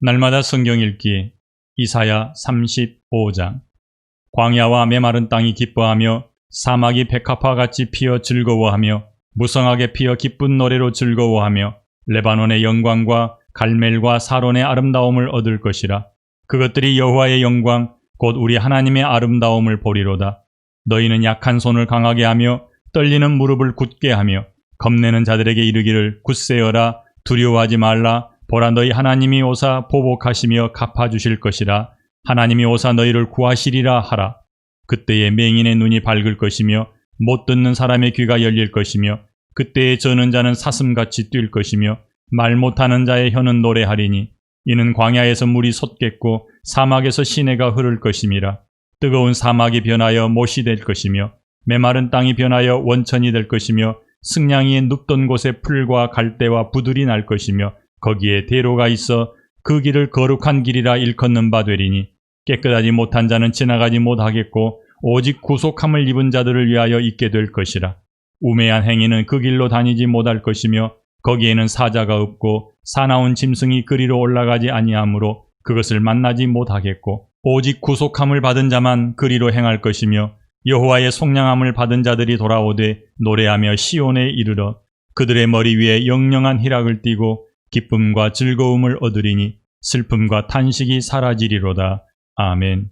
날마다 성경 읽기. 이사야 35장. 광야와 메마른 땅이 기뻐하며 사막이 백합화 같이 피어 즐거워하며 무성하게 피어 기쁜 노래로 즐거워하며 레바논의 영광과 갈멜과 사론의 아름다움을 얻을 것이라. 그것들이 여호와의 영광 곧 우리 하나님의 아름다움을 보리로다. 너희는 약한 손을 강하게 하며 떨리는 무릎을 굳게 하며 겁내는 자들에게 이르기를 굳세어라. 두려워하지 말라 보라 너희 하나님이 오사 보복하시며 갚아주실 것이라. 하나님이 오사 너희를 구하시리라 하라. 그때에 맹인의 눈이 밝을 것이며 못 듣는 사람의 귀가 열릴 것이며 그때에 저는 자는 사슴같이 뛸 것이며 말 못하는 자의 혀는 노래하리니 이는 광야에서 물이 솟겠고 사막에서 시내가 흐를 것임이라. 뜨거운 사막이 변하여 못이 될 것이며 메마른 땅이 변하여 원천이 될 것이며 승냥이 눕던 곳에 풀과 갈대와 부들이 날 것이며 거기에 대로가 있어 그 길을 거룩한 길이라 일컫는 바 되리니 깨끗하지 못한 자는 지나가지 못하겠고 오직 구속함을 입은 자들을 위하여 있게 될 것이라. 우매한 행위는 그 길로 다니지 못할 것이며 거기에는 사자가 없고 사나운 짐승이 그리로 올라가지 아니하므로 그것을 만나지 못하겠고 오직 구속함을 받은 자만 그리로 행할 것이며 여호와의 속량함을 받은 자들이 돌아오되 노래하며 시온에 이르러 그들의 머리 위에 영영한 희락을 띠고 기쁨과 즐거움을 얻으리니 슬픔과 탄식이 사라지리로다. 아멘.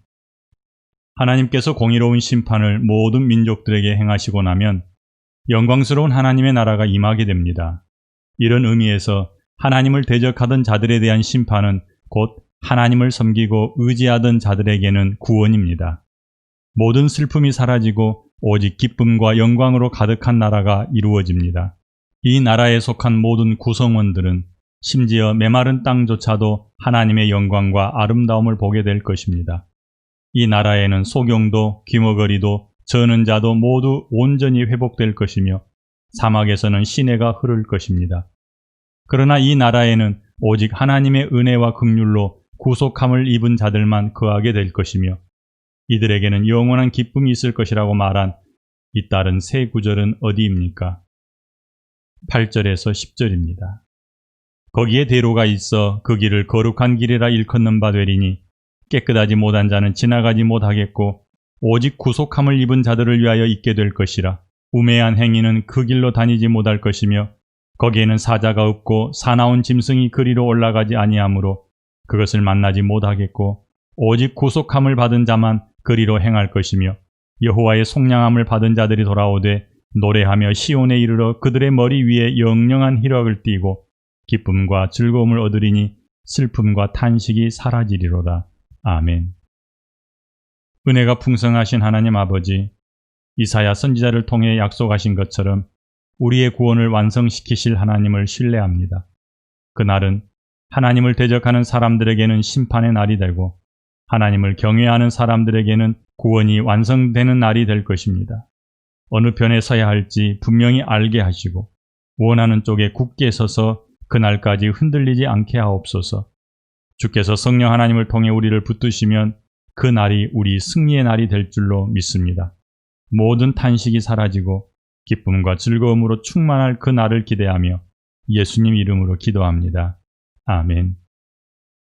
하나님께서 공의로운 심판을 모든 민족들에게 행하시고 나면 영광스러운 하나님의 나라가 임하게 됩니다. 이런 의미에서 하나님을 대적하던 자들에 대한 심판은 곧 하나님을 섬기고 의지하던 자들에게는 구원입니다. 모든 슬픔이 사라지고 오직 기쁨과 영광으로 가득한 나라가 이루어집니다. 이 나라에 속한 모든 구성원들은 심지어 메마른 땅조차도 하나님의 영광과 아름다움을 보게 될 것입니다. 이 나라에는 소경도 귀머거리도 저는 자도 모두 온전히 회복될 것이며 사막에서는 시내가 흐를 것입니다. 그러나 이 나라에는 오직 하나님의 은혜와 긍휼로 구속함을 입은 자들만 거하게 될 것이며 이들에게는 영원한 기쁨이 있을 것이라고 말한 이 다른 세 구절은 어디입니까? 8절에서 10절입니다. 거기에 대로가 있어 그 길을 거룩한 길이라 일컫는 바 되리니 깨끗하지 못한 자는 지나가지 못하겠고 오직 구속함을 입은 자들을 위하여 있게 될 것이라. 우매한 행위는 그 길로 다니지 못할 것이며 거기에는 사자가 없고 사나운 짐승이 그리로 올라가지 아니하므로 그것을 만나지 못하겠고 오직 구속함을 받은 자만 그리로 행할 것이며 여호와의 속량함을 받은 자들이 돌아오되 노래하며 시온에 이르러 그들의 머리 위에 영영한 희락을 띠고 기쁨과 즐거움을 얻으리니 슬픔과 탄식이 사라지리로다. 아멘. 은혜가 풍성하신 하나님 아버지, 이사야 선지자를 통해 약속하신 것처럼 우리의 구원을 완성시키실 하나님을 신뢰합니다. 그날은 하나님을 대적하는 사람들에게는 심판의 날이 되고 하나님을 경외하는 사람들에게는 구원이 완성되는 날이 될 것입니다. 어느 편에 서야 할지 분명히 알게 하시고 원하는 쪽에 굳게 서서 그날까지 흔들리지 않게 하옵소서. 주께서 성령 하나님을 통해 우리를 붙드시면 그 날이 우리 승리의 날이 될 줄로 믿습니다. 모든 탄식이 사라지고 기쁨과 즐거움으로 충만할 그 날을 기대하며 예수님 이름으로 기도합니다. 아멘.